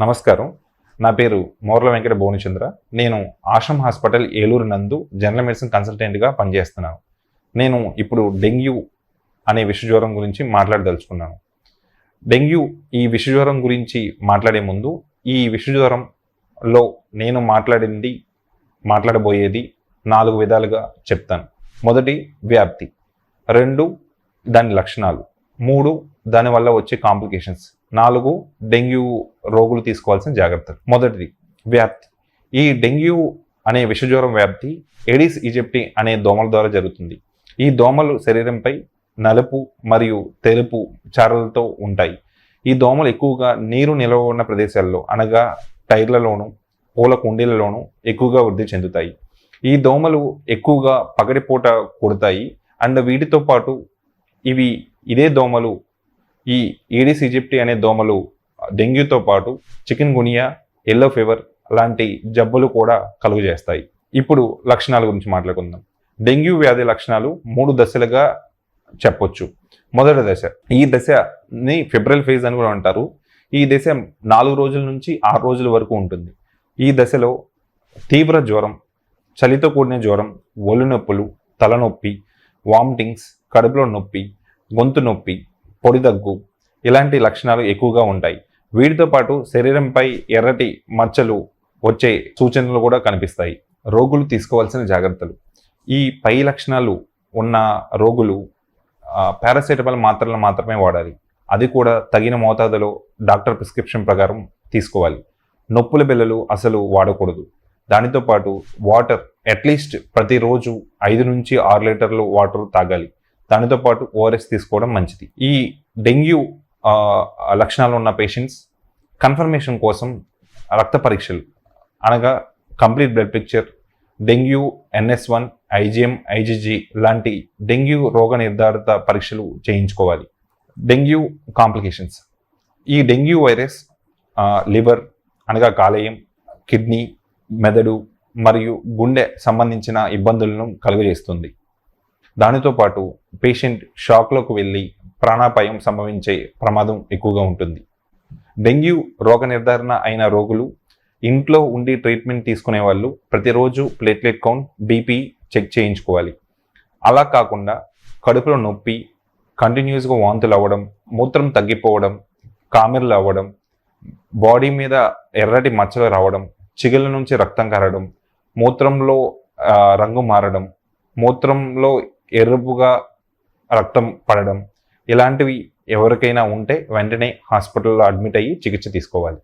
నమస్కారం. నా పేరు మోర్ల వెంకట భువనచంద్ర. నేను ఆశ్రమ్ హాస్పిటల్ ఏలూరు నందు జనరల్ మెడిసిన్ కన్సల్టెంట్గా పనిచేస్తున్నాను. నేను ఇప్పుడు డెంగ్యూ అనే విషజ్వరం గురించి మాట్లాడదలుచుకున్నాను. డెంగ్యూ ఈ విషజ్వరం గురించి మాట్లాడే ముందు ఈ విషజ్వరంలో నేను మాట్లాడింది మాట్లాడబోయేది నాలుగు విధాలుగా చెప్తాను. మొదటి వ్యాప్తి. రెండు దాని లక్షణాలు. మూడు దానివల్ల వచ్చే కాంప్లికేషన్స్. నాలుగు డెంగ్యూ రోగులు తీసుకోవాల్సిన జాగ్రత్తలు. మొదటిది వ్యాప్తి. ఈ డెంగ్యూ అనే విషజ్వరం వ్యాప్తి ఎడిస్ ఈజిప్టి అనే దోమల ద్వారా జరుగుతుంది. ఈ దోమలు శరీరంపై నలుపు మరియు తెలుపు చారలతో ఉంటాయి. ఈ దోమలు ఎక్కువగా నీరు నిల్వ ఉన్న ప్రదేశాల్లో అనగా టైర్లలోను పూల కుండీలలోనూ ఎక్కువగా వృద్ధి చెందుతాయి. ఈ దోమలు ఎక్కువగా పగటిపూట కుడతాయి. అండ్ వీటితో పాటు ఇవి ఇదే దోమలు ఈ ఈడిస్ ఈజిప్టి అనే దోమలు డెంగ్యూతో పాటు చికెన్ గునియా ఎల్లో ఫీవర్ లాంటి జబ్బులు కూడా కలుగు చేస్తాయి ఇప్పుడు లక్షణాల గురించి మాట్లాడుకుందాం. డెంగ్యూ వ్యాధి లక్షణాలు మూడు దశలుగా చెప్పొచ్చు. మొదటి దశ ఈ దశని ఫిబ్రల్ ఫేజ్ అని కూడా అంటారు. ఈ దశ నాలుగు రోజుల నుంచి ఆరు రోజుల వరకు ఉంటుంది. ఈ దశలో తీవ్ర జ్వరం చలితో కూడిన జ్వరం ఒళ్ళు నొప్పులు తలనొప్పి వామిటింగ్స్ కడుపులో నొప్పి గొంతు నొప్పి పొడి దగ్గు. ఇలాంటి లక్షణాలు ఎక్కువగా ఉంటాయి. వీటితో పాటు శరీరంపై ఎర్రటి మచ్చలు వచ్చే సూచనలు కూడా కనిపిస్తాయి. రోగులు తీసుకోవాల్సిన జాగ్రత్తలు. ఈ పై లక్షణాలు ఉన్న రోగులు పారాసెటమాల్ మాత్రలు మాత్రమే వాడాలి. అది కూడా తగిన మోతాదులో డాక్టర్ ప్రిస్క్రిప్షన్ ప్రకారం తీసుకోవాలి. నొప్పుల బిళ్ళలు అసలు వాడకూడదు. దానితో పాటు వాటర్ అట్లీస్ట్ ప్రతిరోజు ఐదు నుంచి ఆరు లీటర్లు వాటర్ తాగాలి. దానితో పాటు ఓఆర్ఎస్ తీసుకోవడం మంచిది. ఈ డెంగ్యూ లక్షణాలు ఉన్న పేషెంట్స్ కన్ఫర్మేషన్ కోసం రక్త పరీక్షలు అనగా complete blood picture dengue NS one IgM IgG లాంటి డెంగ్యూ రోగ నిర్ధారిత పరీక్షలు చేయించుకోవాలి. డెంగ్యూ కాంప్లికేషన్స్ ఈ డెంగ్యూ వైరస్ లివర్ అనగా కాలేయం కిడ్నీ మెదడు మరియు గుండె సంబంధించిన ఇబ్బందులను కలుగజేస్తుంది. దానితో పాటు పేషెంట్ షాక్లోకి వెళ్ళి ప్రాణాపాయం సంభవించే ప్రమాదం ఎక్కువగా ఉంటుంది. డెంగ్యూ రోగ నిర్ధారణ అయిన రోగులు ఇంట్లో ఉండి ట్రీట్మెంట్ తీసుకునే వాళ్ళు ప్రతిరోజు ప్లేట్లెట్ కౌంట్ బీపీ చెక్ చేయించుకోవాలి. అలా కాకుండా కడుపులో నొప్పి కంటిన్యూస్గా వాంతులు అవ్వడం మూత్రం తగ్గిపోవడం కామెర్లు అవ్వడం బాడీ మీద ఎర్రటి మచ్చలు రావడం చిగుళ్ళ నుంచి రక్తం కారడం మూత్రంలో రంగు మారడం మూత్రంలో ఎరుపుగా రక్తం పడడం. ఇలాంటివి ఎవరికైనా ఉంటే వెంటనే హాస్పిటల్లో అడ్మిట్ అయ్యి చికిత్స తీసుకోవాలి.